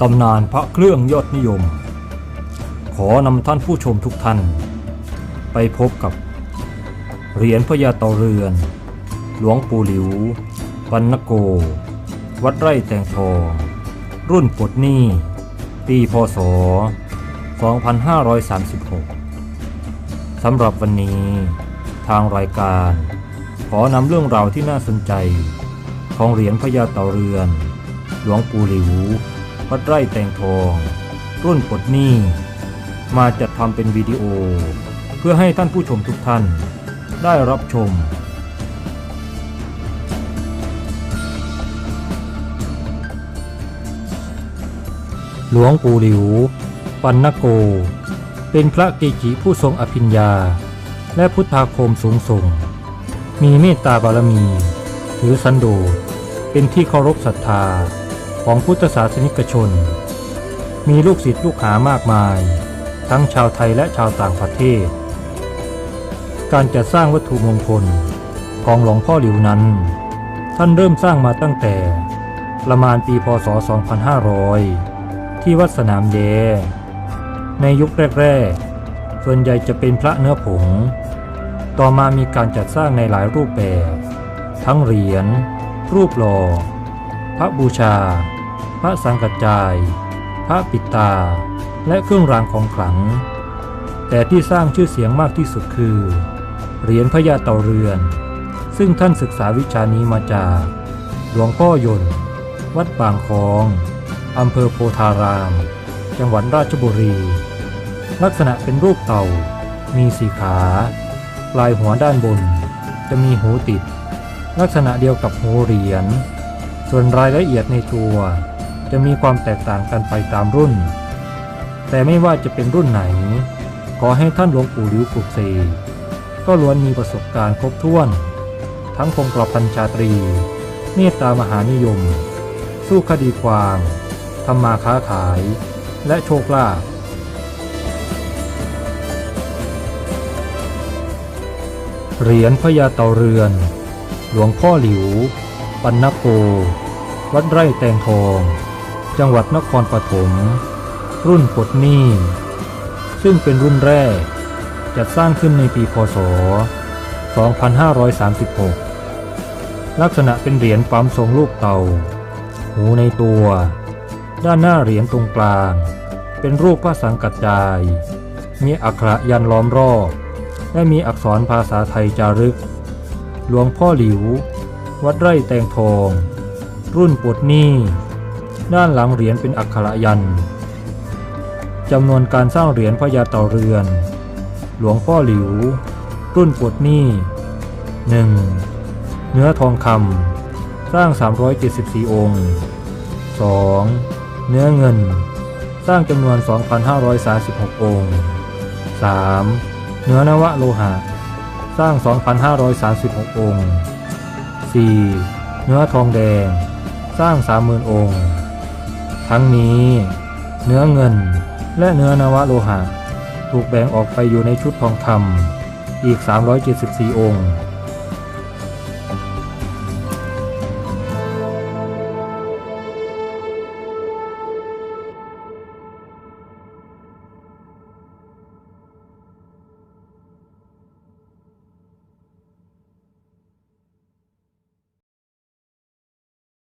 ตำนานพระเครื่องยอดนิยม ขอนำท่านผู้ชมทุกท่าน ไปพบกับ เหรียญพญาเต่าเรือน หลวงปู่หลิวปันนโก วัดไร่แตงทองรุ่นปดหนี้ ปีพศ 2536 สำหรับวันนี้ ทางรายการ ขอนำเรื่องราวที่น่าสนใจ ของเหรียญพญาเต่าเรือน หลวงปู่หลิว วัดไร่แตงทอง รุ่นปลดหนี้ มาจัดทำเป็นวิดีโอ เพื่อให้ท่านผู้ชมทุกท่านได้รับชมหลวงปู่หลิว ปันนโก เป็นพระเกจิผู้ทรงอภิญญา และพุทธาคมสูงส่ง มีเมตตาบารมี ถือสันโดษ เป็นที่เคารพศรัทธา ของพุทธศาสนิกชน มีลูกศิษย์ลูกหามากมาย ทั้งชาวไทยและชาวต่างประเทศ การจัดสร้างวัตถุมงคลของหลวงพ่อหลิวนั้น ท่านเริ่มสร้างมาตั้งแต่ประมาณปีพศ 2500 ที่วัดสนามแยในยุคแรกๆ ส่วนใหญ่จะเป็นพระเนื้อผง ต่อมามีการจัดสร้างในหลายรูปแบบ ทั้งเหรียญ รูปหล่อ พระบูชา พระสังกัจจาย พระปิตา และเครื่องรางของขลัง แต่ที่สร้างชื่อเสียงมากที่สุดคือ เหรียญพญาเต่าเรือน ซึ่งท่านศึกษาวิชานี้มาจาก หลวงพ่อยนต์วัดบางคอง อำเภอโพธาราม จังหวัดราชบุรี ลักษณะเป็นรูปเต่า มีสีขา ปลายหัวด้านบน จะมีหูติด ลักษณะเดียวกับหูเหรียญส่วนรายละเอียดในตัว จะมีความแตกต่างกันไปตามรุ่น แต่ไม่ว่าจะเป็นรุ่นไหน ขอให้ท่านหลวงปู่หลิวปลุกเสกก็ล้วนมีประสบการณ์ครบถ้วน ทั้งคงกรอบพันชาตรี เมตตามหานิยม สู้คดีความทำมาค้าขาย และโชคลาภเหรียญพญาเต่าเรือน หลวงพ่อหลิว ปันนโก วัดไร่แตงทอง จังหวัดนครปฐมรุ่นปลดหนี้ ซึ่งเป็นรุ่นแรก จัดสร้างขึ้นในปีพศ 2536 ลักษณะเป็นเหรียญปั๊มทรงลูกเต่า หูในตัว ด้านหน้าเหรียญตรงกลาง เป็นรูปพระสังกัจจาย มีอักขระยันล้อมรอบ และมีอักษรภาษาไทยจารึก หลวงพ่อหลิว วัดไร่แตงทอง รุ่นปลดหนี้ ด้านหลังเหรียญเป็นอักขระยันจำนวนการสร้างเหรียญพญาเต่าเรือน หลวงพ่อหลิว รุ่นปลดหนี้ 1. เนื้อทองคำสร้าง 374 องค์ 2. เนื้อเงิน สร้างจำนวน 2,536 องค์ 3. เนื้อนวะโลหะ สร้าง 2,536 องค์ 4. เนื้อทองแดง สร้าง 30,000 องค์ ทั้งนี้ เนื้อเงินและเนื้อนวโลหะ ถูกแบ่งออกไปอยู่ในชุดทองคำอีก 374 องค์